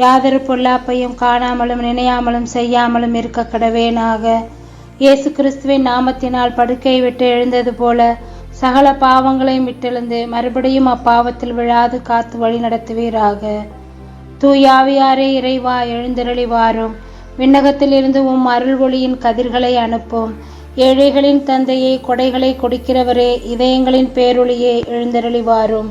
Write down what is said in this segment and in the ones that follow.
யாதொரு பொல்லாப்பையும் காணாமலும் நினையாமலும் செய்யாமலும் இருக்க கடவேனாக. இயேசு கிறிஸ்துவின் நாமத்தினால் படுக்கை விட்டு எழுந்தது போல சகல பாவங்களையும் விட்டெழுந்து மறுபடியும் அப்பாவத்தில் விழாது காத்து வழி நடத்துவீராக. தூயாவியாரே இறைவா எழுந்தருளி வாரும் விண்ணகத்தில் இருந்து உம் அருள் ஒளியின் கதிர்களை அனுப்பும். ஏழைகளின் தந்தையை கொடைகளை கொடுக்கிறவரே இதயங்களின் பேரொளியே எழுந்தருளி வாரும்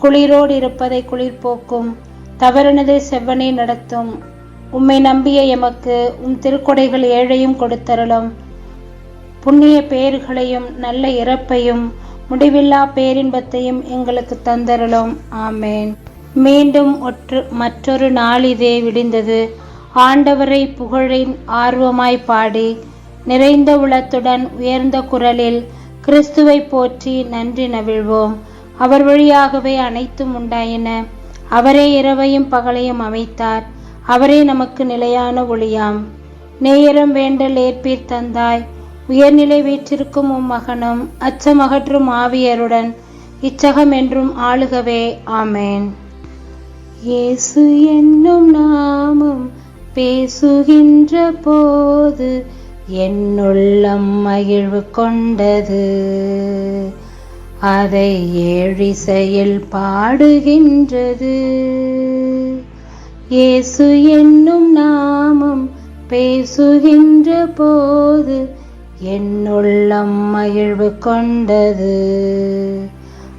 குளிரோடு இருப்பதை குளிர்போக்கும் தவறினது செவ்வனே நடத்தும். உம்மை நம்பிய எமக்கு உம் திருக்கொடைகள் ஏழையும் கொடுத்தருளும். புண்ணிய பேர்களையும் நல்ல இறப்பையும் முடிவில்லா பேரின்பத்தையும் எங்களுக்கு தந்தருளும். ஆமேன். மீண்டும் ஒற்று மற்றொரு நாளிதே விடிந்தது. ஆண்டவரை புகழின் ஆர்வமாய் பாடி நிறைந்த உளத்துடன் உயர்ந்த குரலில் கிறிஸ்துவை போற்றி நன்றி நவிழ்வோம். அவர் வழியாகவே அனைத்தும் உண்டாயின. அவரே இரவையும் பகலையும் அமைத்தார். அவரே நமக்கு நிலையான ஒளியாம். நேயரம் வேண்டல் ஏற்பீர் தந்தாய். உயர்நிலை வீற்றிருக்கும் உம் மகனும் அச்சமகற்றும் ஆவியருடன் இச்சகம் என்றும் ஆளுகவே. ஆமேன். இயேசு என்னும் நாமம் பேசுகின்ற போது என்னுள்ளம் மகிழ்வு கொண்டது. அதை ஏழிசையில் பாடுகின்றது. இயேசு என்னும் நாமம் பேசுகின்ற போது என்னுள்ளம் மகிழ்வு கொண்டது.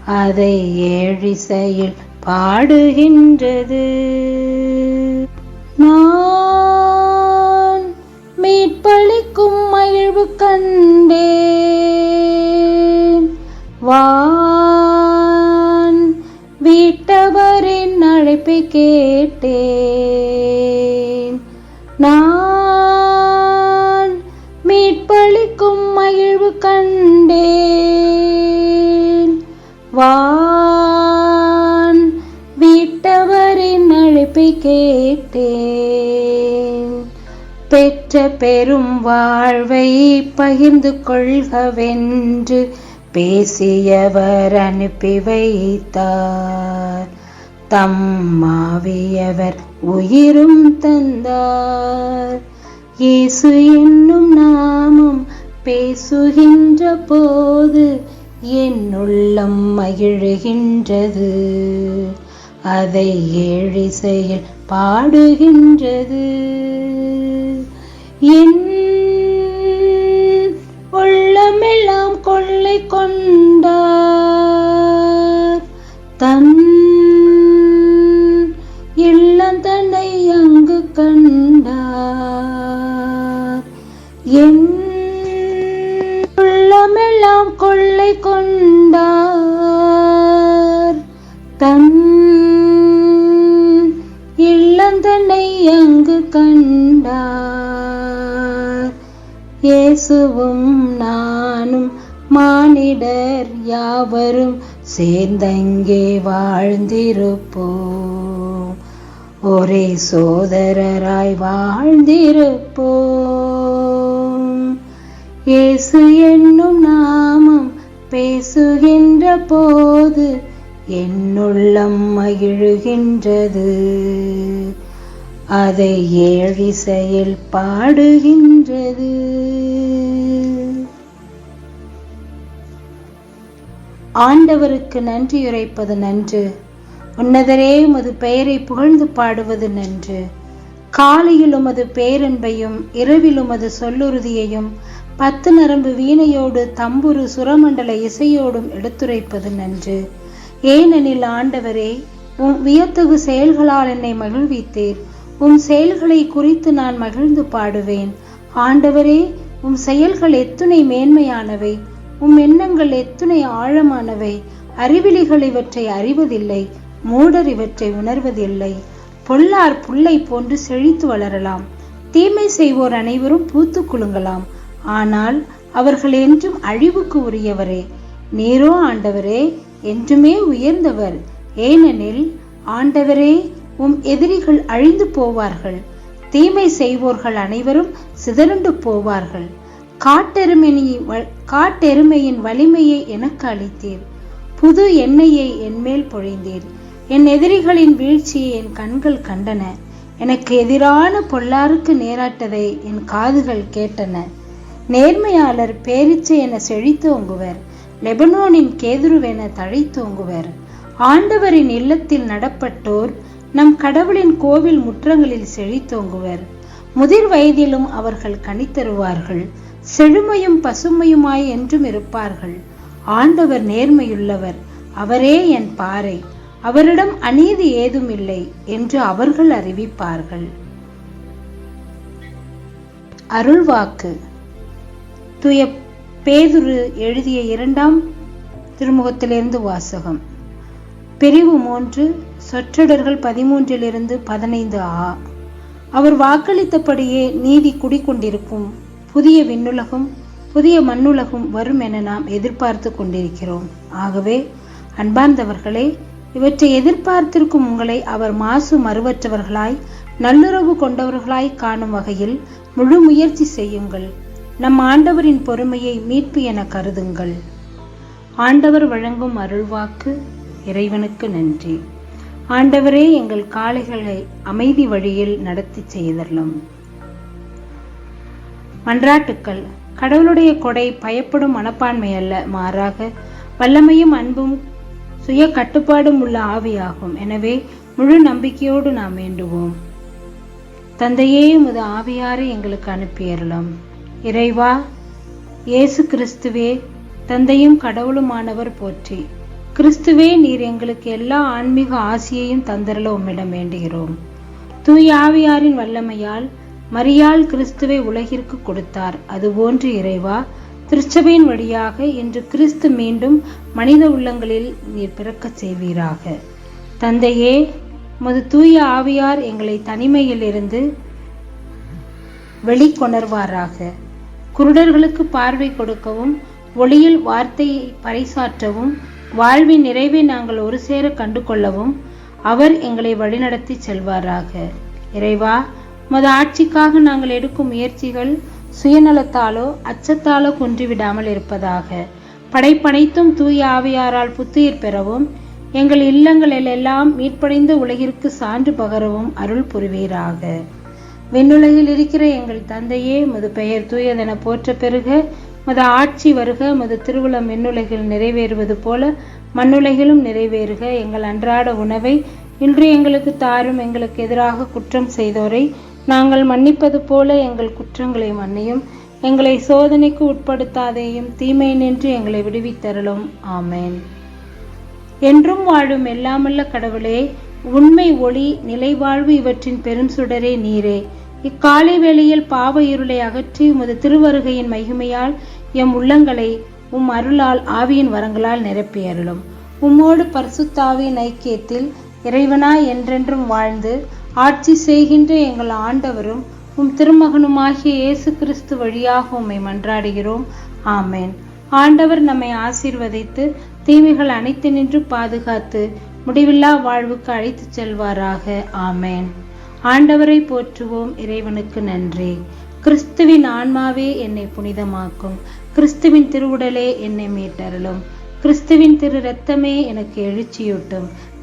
அதை ஏழிசையில் பாடுகின்றது. நான் மீட்பளிக்கும் மகிழ்வு கண்டே கேட்டேன். நான் மீட்பளிக்கும் மகிழ்வு கண்டேன். வான் வீட்டவரின் அழைப்பை கேட்டேன். பெற்ற பெரும் வாழ்வை பகிர்ந்து கொள்கவென்று பேசியவர் அனுப்பி வைத்தார். தம்மாவியவர் உயிரும் தந்தார். இயேசு என்னும் நாமம் பேசுகின்ற போது என் உள்ளம் மகிழுகின்றது. அதை ஏழிசையில் பாடுகின்றது. என் இயேசுவும் நானும் மானிடர் யாவரும் சேர்ந்தங்கே வாழ்ந்திருப்போம். ஒரே சோதரராய் வாழ்ந்திருப்போம். இயேசு என்னும் நாமம் பேசுகின்ற போது என்னுள்ளம் மகிழுகின்றது. அதை ஏழிசையில் பாடுகின்றது. ஆண்டவருக்கு நன்றியுரைப்பது நன்று. உன்னதரே உமது பெயரை புகழ்ந்து பாடுவது நன்று. காலையில் உமது பேரன்பையும் இரவில் உமது சொல்லுறுதியையும் பத்து நரம்பு வீணையோடு தம்புரு சுரமண்டல இசையோடும் எடுத்துரைப்பது நன்று. ஏனெனில் ஆண்டவரே உம் வியத்தகு செயல்களால் என்னை மகிழ்வித்தீர். உம் செயல்களை குறித்து நான் மகிழ்ந்து பாடுவேன். ஆண்டவரே உம் செயல்கள் எத்துணை மேன்மையானவை. உம் எண்ணங்கள் எத்துணை ஆழமானவை? அறிவிலிகள் இவற்றை அறிவதில்லை மூடர் இவற்றை உணர்வதில்லை. பொல்லார் புல்லை போன்று செழித்து வளரலாம். தீமை செய்வோர் அனைவரும் பூத்து குலுங்கலாம். ஆனால் அவர்கள் என்றும் அழிவுக்கு உரியவரே. நீரோ ஆண்டவரே என்றுமே உயர்ந்தவர். ஏனெனில் ஆண்டவரே உம் எதிரிகள் அழிந்து போவார்கள். தீமை செய்வோர்கள் அனைவரும் சிதறண்டு போவார்கள். காட்டெருமையின் வ- காட்டெருமையின் வலிமையை எனக்கு அளித்தீர். புது எண்ணெயை என்மேல் பொழிந்தீர். என் எதிரிகளின் வீழ்ச்சியை என் கண்கள் கண்டன. எனக்கு எதிரான பொல்லாருக்கு நேராட்டதை என் காதுகள் கேட்டன. நேர்மையாளர் பேரிச்சை என செழித்தோங்குவர் லெபனோனின் கேதுருவென தழைத்தோங்குவர் ஆண்டவரின் இல்லத்தில் நடப்பட்டோர் நம் கடவுளின் கோவில் முற்றங்களில் செழித்தோங்குவர் முதிர் வயதிலும் அவர்கள் கனித்தருவார்கள். செழுமையும் பசுமையுமாய் என்றும் இருப்பார்கள். ஆண்டவர் நேர்மையுள்ளவர். அவரே என் பாறை. அவரிடம் அநீதி ஏதும் இல்லை என்று அவர்கள் அறிவிப்பார்கள். அருள்வாக்கு. துய பேதுரு எழுதிய இரண்டாம் திருமுகத்திலிருந்து வாசகம். பிரிவு மூன்று சொற்றொடர்கள் பதிமூன்றிலிருந்து பதினைந்து ஆ. அவர் வாக்களித்தபடியே நீதி குடிக்கொண்டிருக்கும் புதிய விண்ணுலகும் புதிய மண்ணுலகும் வரும் என நாம் எதிர்பார்த்து கொண்டிருக்கிறோம். ஆகவே அன்பார்ந்தவர்களே இவற்றை எதிர்பார்த்திருக்கும் உங்களை அவர் மாசு மறுவற்றவர்களாய் நல்லுறவு கொண்டவர்களாய் காணும் வகையில் முழு முயற்சி செய்யுங்கள். நம் ஆண்டவரின் பொறுமையை மீட்பு என கருதுங்கள். ஆண்டவர் வழங்கும் அருள்வாக்கு இறைவனுக்கு நன்றி. ஆண்டவரே எங்கள் காளைகளை அமைதி வழியில் நடத்தி செய்தரலும். மன்றாட்டுக்கள். கடவுளுடைய கொடை பயப்படும் மனப்பான்மை அல்ல மாறாக வல்லமையும் அன்பும் சுய கட்டுப்பாடும் உள்ள ஆவியாகும். எனவே முழு நம்பிக்கையோடு நாம் வேண்டுவோம். தந்தையே உமது ஆவியாரை எங்களுக்கு அனுப்பியறலாம் இறைவா இயேசு கிறிஸ்துவே தந்தையும் கடவுளுமானவர் போற்றி. கிறிஸ்துவே நீர் எங்களுக்கு எல்லா ஆன்மீக ஆசியையும் தந்தரல உம்மிடம் வேண்டுகிறோம். தூய் ஆவியாரின் வல்லமையால் மரியாள் கிறிஸ்துவை உலகிற்கு கொடுத்தார். அதுபோன்று இறைவா திருச்சபையின் வழியாக இன்று கிறிஸ்து மீண்டும் மனித உள்ளங்களில் நீர் பிறக்கச் செய்வீராக. தந்தையே மது தூய ஆவியார் எங்களை தனிமையில் இருந்து வெளிக்கொணர்வாராக. குருடர்களுக்கு பார்வை கொடுக்கவும் ஒளியில் வார்த்தையை பறைசாற்றவும் வாழ்வின் நிறைவை நாங்கள் ஒரு சேர கண்டு கொள்ளவும் அவர் எங்களை வழிநடத்தி செல்வாராக. இறைவா மது ஆட்சிக்காக நாங்கள் எடுக்கும் முயற்சிகள் சுயநலத்தாலோ அச்சத்தாலோ குன்றிவிடாமல் இருப்பதாக. படைப்பனைத்தும் தூய ஆவியாரால் புத்துயிர் பெறவும் எங்கள் இல்லங்களில் எல்லாம் மீட்படைந்த உலகிற்கு சான்று பகரவும் அருள் புரிவீராக. விண்ணுலகில் இருக்கிற எங்கள் தந்தையே மது பெயர் தூயதென போற்ற பெருக மது ஆட்சி வருக மது திருவுளம் விண்ணுலகில் நிறைவேறுவது போல மண்ணுலகிலும் நிறைவேறுக. எங்கள் அன்றாட உணவை இன்று எங்களுக்கு தாரும் எங்களுக்கு எதிராக குற்றம் செய்தோரை நாங்கள் மன்னிப்பது போல எங்கள் குற்றங்களை மன்னியும் எங்களை சோதனைக்கு உட்படுத்தாதேயும் தீமை நின்று எங்களை விடுவித்தருளும். ஆமேன். என்றும் வாழும் எல்லாமல்ல கடவுளே உண்மை ஒளி நிலைவாழ்வு இவற்றின் பெரும் சுடரே நீரே. இக்காலை வேளையில் பாவ இருளை அகற்றி உமது திருவருகையின் மகிமையால் எம் உள்ளங்களை உம் அருளால் ஆவியின் வரங்களால் நிரப்பி அருளும். உம்மோடு பர்சுத்தாவின் ஐக்கியத்தில் இறைவனாய் என்றென்றும் வாழ்ந்து ஆட்சி செய்கின்ற எங்கள் ஆண்டவரும் உம் திருமகனுமாகிய இயேசு கிறிஸ்து வழியாக உம்மை மன்றாடுகிறோம். ஆமேன். ஆண்டவர் நம்மை ஆசீர்வதித்து தீமைகள் அனைத்து நின்று பாதுகாத்து முடிவில்லா வாழ்வுக்கு அழைத்துச் செல்வாராக. ஆமேன். ஆண்டவரை போற்றுவோம். இறைவனுக்கு நன்றி. கிறிஸ்துவின் ஆன்மாவே என்னை புனிதமாக்கும். கிறிஸ்துவின் திருவுடலே என்னை மீட்டருளும். கிறிஸ்துவின் திரு ரத்தமே எனக்கு எழுச்சியூட்டும்.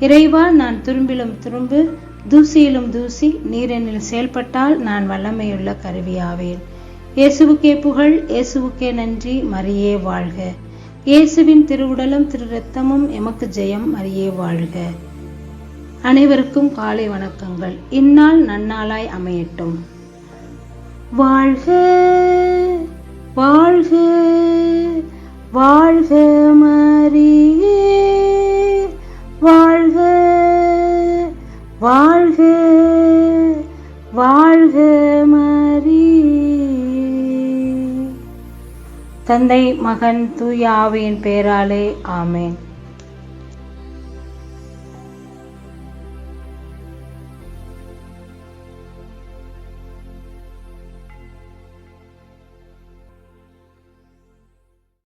இறைவா நான் துரும்பிலும் துரும்பு தூசியிலும் தூசி நீரெனில் செயல்பட்டால் நான் வல்லமையுள்ள கருவியாவேன். இயேசுவுக்கே புகழ் இயேசுவுக்கே நன்றி மரியே வாழ்க. இயேசுவின் திருவுடலும் திரு ரத்தமும் எமக்கு ஜெயம் மரியே வாழ்க. அனைவருக்கும் காலை வணக்கங்கள். இந்நாள் நன்னாளாய் அமையட்டும். வாழ்க வாழ்க வாழ்க மரியே வாழ்க வாழ்க வாழ்க மரியே. தந்தை மகன் தூயாவின் பேராலே ஆமேன்.